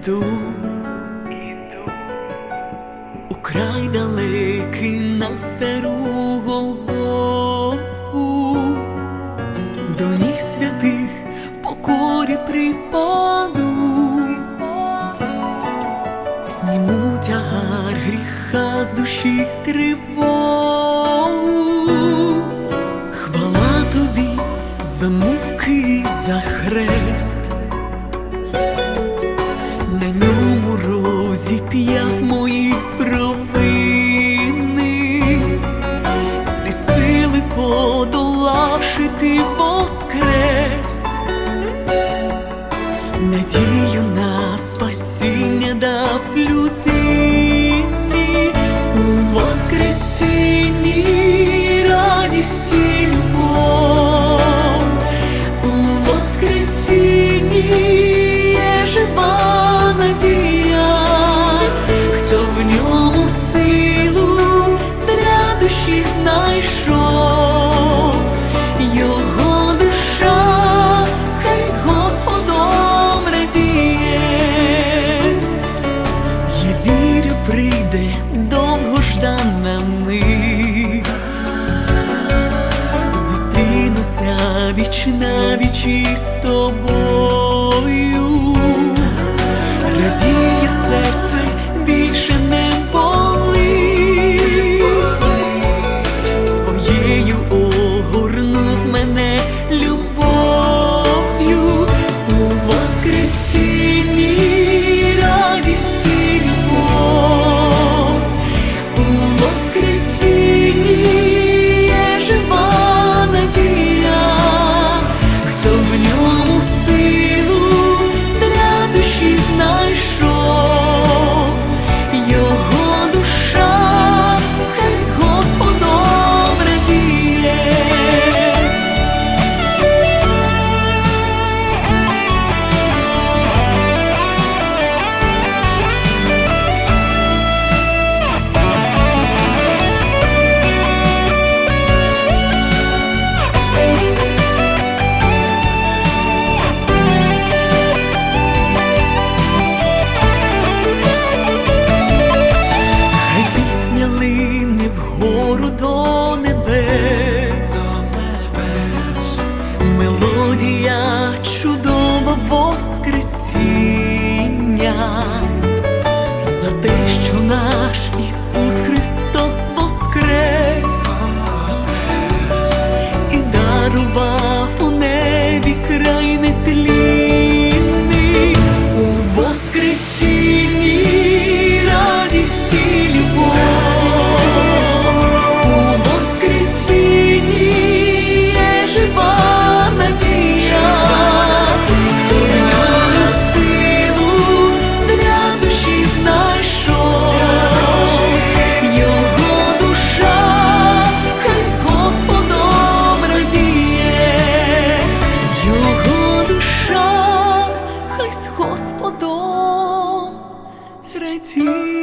іду, іду украй далекий на стару голову, до ніг святих в покорі припаду, зніму тягар гріха з душі тривогу, хвала тобі за муки за хрест. Надію на спасіння дав людині. У воскресінні радість і любов, у воскресінні Зустрінуся навіч із тобою. Радіє серце більше не болить. Своєю огорнув мене любов'ю. У воскресінні 家。mighty.